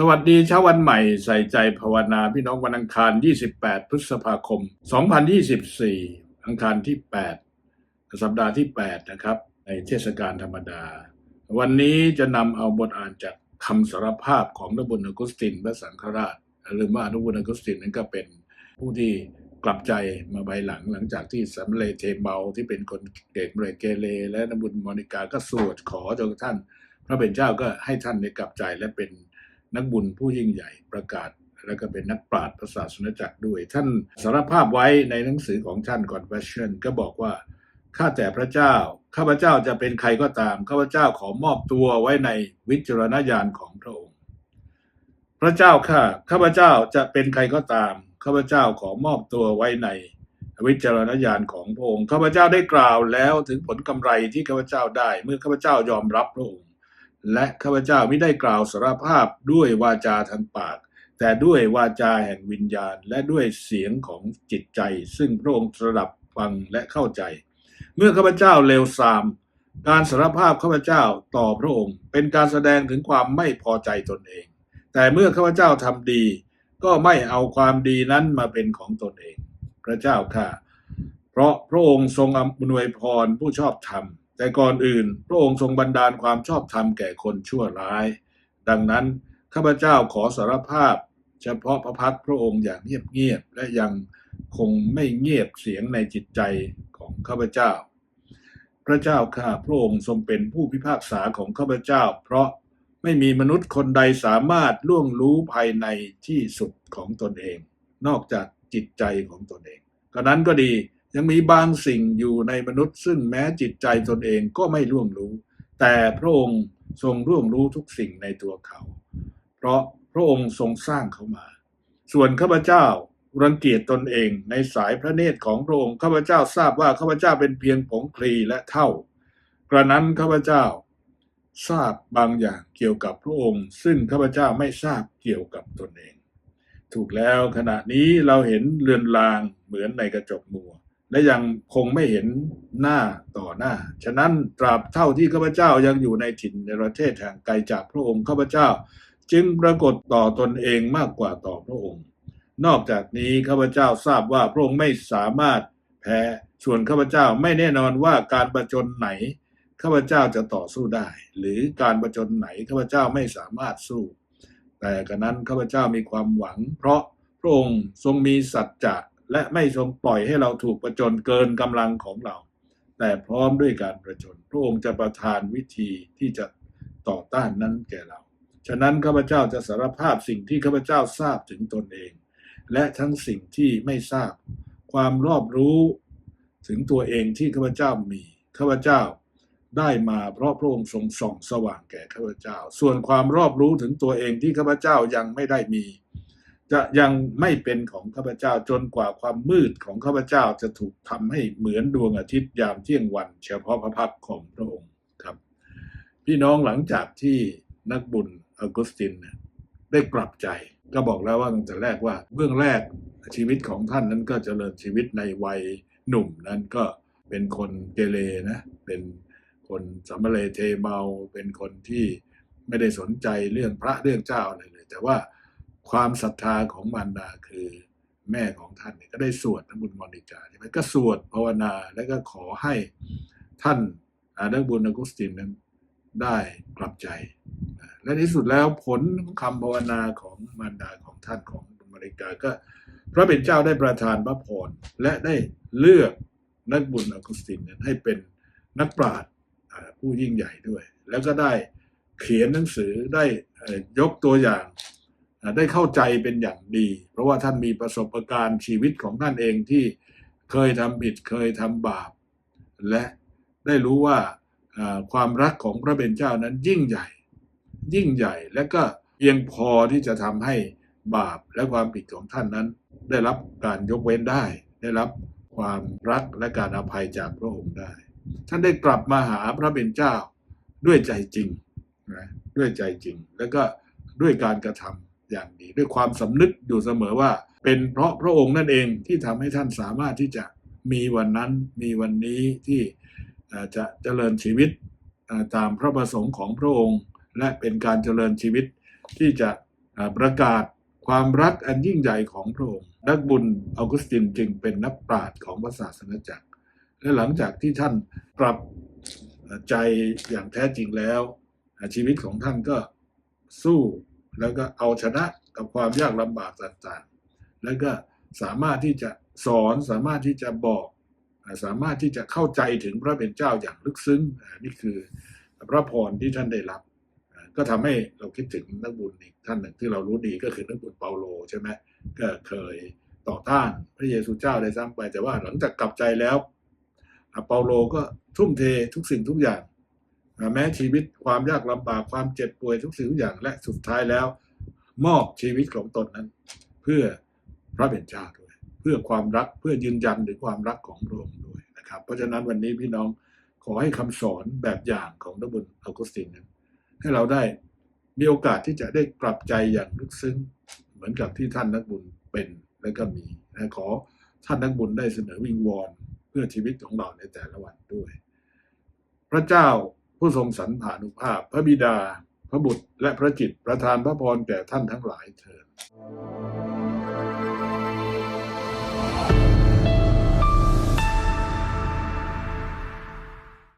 สวัสดีเช้าวันใหม่ใส่ใจภาวนาพี่น้องวันอังคาร 28 พฤษภาคม 2024 อังคารที่ 8 สัปดาห์ที่ 8 นะครับ ในเทศกาลธรรมดา วันนี้จะนำเอาบทอ่านจากคำสารภาพของนบุญอกุสตินพระสังฆราชหรือว่านบุญอกุสตินนั้นก็เป็นผู้ที่กลับใจมาภายหลังหลังจากที่สำเร็จเทเมาที่เป็นคนเกเรเกเรและนบุญมอนิกาก็สวดขอจนกระทั่งพระเป็นเจ้าก็ให้ท่านได้กลับใจและเป็น นักบุญผู้ยิ่งใหญ่ประกาศ แล้วก็เป็นนักปราชญ์พระศาสนจักรด้วย ท่านสารภาพไว้ในหนังสือของท่าน Confession ก็บอกว่าข้าแต่พระเจ้า ข้าพระเจ้าจะเป็นใครก็ตาม ข้าพระเจ้าขอมอบตัวไว้ในวิจารณญาณของพระองค์ พระเจ้าข้าข้าพระเจ้าจะเป็นใครก็ตาม ข้าพระเจ้าขอมอบตัวไว้ในวิจารณญาณของพระองค์ ข้าพเจ้าได้กล่าวแล้วถึงผลกำไรที่ข้าพเจ้าได้ เมื่อข้าพเจ้ายอมรับพระองค์ และข้าพเจ้าไม่ได้กล่าวสารภาพด้วยวาจาทางปาก แต่ด้วยวาจาแห่งวิญญาณ และด้วยเสียงของจิตใจ ซึ่งพระองค์สดับฟังและเข้าใจ เมื่อข้าพเจ้าเลวทราม การสารภาพข้าพเจ้าต่อพระองค์ เป็นการแสดงถึงความไม่พอใจตนเอง แต่เมื่อข้าพเจ้าทำดี ก็ไม่เอาความดีนั้นมาเป็นของตนเอง พระเจ้าข้าเพราะพระองค์ทรงอำนวยพรผู้ชอบธรรม แต่ก่อนอื่น พระองค์ทรงบันดาลความชอบธรรมแก่คนชั่วร้าย ดังนั้นข้าพเจ้าขอสารภาพ เฉพาะพระพักตร์พระองค์อย่างเงียบๆและยังคงไม่เงียบเสียงในจิตใจของข้าพเจ้า พระเจ้าข้าพระองค์ทรงเป็นผู้พิพากษาของข้าพเจ้า เพราะไม่มีมนุษย์คนใดสามารถล่วงรู้ภายในที่สุดของตนเอง นอกจากจิตใจของตนเองกระนั้นก็ดี ยังมีบางสิ่งอยู่ในมนุษย์ซึ่งแม้จิตใจตนเองก็ไม่ล่วงรู้ แต่พระองค์ทรงร่วงรู้ทุกสิ่งในตัวเขา เพราะพระองค์ทรงสร้างเขามา ส่วนข้าพเจ้ารังเกียจตนเองในสายพระเนตรของพระองค์ข้าพเจ้าทราบว่าข้าพเจ้าเป็นเพียงผงคลีและเท่า กระนั้นข้าพเจ้า ทราบบางอย่างเกี่ยวกับพระองค์ ซึ่งข้าพเจ้าไม่ทราบเกี่ยวกับตนเอง ถูกแล้วขณะนี้เราเห็นเลือนลางเหมือนในกระจกมัว และยังคงไม่เห็นหน้าต่อหน้า ฉะนั้นตราบเท่าที่ข้าพเจ้ายังอยู่ในถิ่นในประเทศแห่งไกลจากพระองค์ข้าพเจ้า จึงปรากฏต่อตนเองมากกว่าต่อพระองค์ นอกจากนี้ข้าพเจ้าทราบว่าพระองค์ไม่สามารถแพ้ส่วนข้าพเจ้าไม่แน่นอนว่าการประจนไหนข้าพเจ้าจะต่อสู้ได้ หรือการประจนไหนข้าพเจ้าไม่สามารถสู้ แต่กระนั้นข้าพเจ้ามีความหวัง เพราะพระองค์ทรงมีสัจจะ และไม่ทรงปล่อยให้เราถูกประจนเกินกำลังของเรา แต่พร้อมด้วยการประจนพระองค์จะประทานวิธีที่จะต่อต้านนั้นแก่เรา ฉะนั้นข้าพเจ้าจะสารภาพสิ่งที่ข้าพเจ้าทราบถึงตนเอง และทั้งสิ่งที่ไม่ทราบ ความรอบรู้ถึงตัวเองที่ข้าพเจ้ามีข้าพเจ้าได้มาเพราะพระองค์ทรงส่องสว่างแก่ข้าพเจ้า ส่วนความรอบรู้ถึงตัวเองที่ข้าพเจ้ายังไม่ได้มี จะยังไม่เป็นของข้าพเจ้าจนกว่าความมืดของข้าพเจ้าจะถูกทำให้เหมือนดวงอาทิตย์ยามเที่ยงวัน เฉพาะพระพักตร์ของพระองค์ครับ พี่น้องหลังจากที่นักบุญออกุสตินได้กลับใจก็บอกแล้วว่าตั้งแต่แรกว่าเบื้องแรกชีวิตของท่านนั้นก็เจริญชีวิตในวัยหนุ่มนั้นก็เป็นคนเกเรนะเป็นคนสำเร็จเทเมาเป็นคนที่ไม่ได้สนใจเรื่องพระเรื่องเจ้าอะไรเลย แต่ว่า ความศรัทธาของมารดาคือแม่ของท่านเนี่ยก็ได้สวดน้ำบุญมอนิกาใช่ไหมก็สวดภาวนาแล้วก็ขอให้ท่านอานักบุญอากุสตินนั้นได้กลับใจ และในที่สุดแล้วผลคำภาวนาของมารดาของท่านของบุญมอนิกาก็ พระเป็นเจ้าได้ประทานพระพรและได้เลือกนักบุญอากุสตินนั้นให้เป็นนักปราชญ์ผู้ยิ่งใหญ่ด้วย แล้วก็ได้เขียนหนังสือได้ยกตัวอย่าง ได้เข้าใจเป็นอย่างดี เพราะว่าท่านมีประสบการณ์ชีวิตของท่านเองที่เคยทำผิดเคยทำบาป และได้รู้ว่าความรักของพระเป็นเจ้านั้นยิ่งใหญ่ ยิ่งใหญ่และก็เพียงพอที่จะทำให้บาปและความผิดของท่านนั้น ได้รับการยกเว้นได้ ได้รับความรักและการอภัยจากพระองค์ได้ ท่านได้กลับมาหาพระเป็นเจ้าด้วยใจจริงนะด้วยใจจริง แล้วก็ด้วยการกระทำ อย่างดีด้วยความสำนึกอยู่เสมอว่า เป็นเพราะพระองค์นั่นเองที่ทำให้ท่านสามารถที่จะมีวันนั้นมีวันนี้ที่จะเจริญชีวิตตามพระประสงค์ของพระองค์ และเป็นการเจริญชีวิตที่จะประกาศความรักอันยิ่งใหญ่ของพระองค์ นักบุญออกุสตินจึงเป็นนักปราชญ์ของพระศาสนาจักร และหลังจากที่ท่านปรับใจอย่างแท้จริงแล้ว ชีวิตของท่านก็สู้ แล้วก็เอาชนะกับความยากลำบากต่างๆ แล้วก็สามารถที่จะสอนสามารถที่จะบอกสามารถที่จะเข้าใจถึงพระเป็นเจ้าอย่างลึกซึ้งนี่คือพระพรที่ท่านได้รับ ก็ทำให้เราคิดถึงนักบุญอีกท่านหนึ่งที่เรารู้ดีก็คือนักบุญเปาโลใช่ไหมก็เคยต่อต้านพระเยซูเจ้าได้ซ้ำไปแต่ว่าหลังจากกลับใจแล้วเปาโลก็ทุ่มเททุกสิ่งทุกอย่าง แม้ชีวิตความยากลำบากความเจ็บป่วยทุกสิ่งทุกอย่างและสุดท้ายแล้ว มอบชีวิตของตนนั้น เพื่อพระเป็นเจ้าด้วย เพื่อความรักเพื่อยืนยันถึงความรักของพระองค์ด้วยนะครับ เพราะฉะนั้นวันนี้พี่น้องขอให้คำสอนแบบอย่างของนบุญออกุสตินนั้นให้เราได้มีโอกาสที่จะได้กลับใจอย่างลึกซึ้ง เหมือนกับที่ท่านนักบุญเป็นและก็มีนะขอท่านนักบุญได้เสนอวิงวอนเพื่อชีวิตของเราในแต่ละวันด้วย พระเจ้า ผู้ทรงสรรผานุภาพ พระบิดา พระบุตร และพระจิตประทานพระพรแก่ท่านทั้งหลายเถิด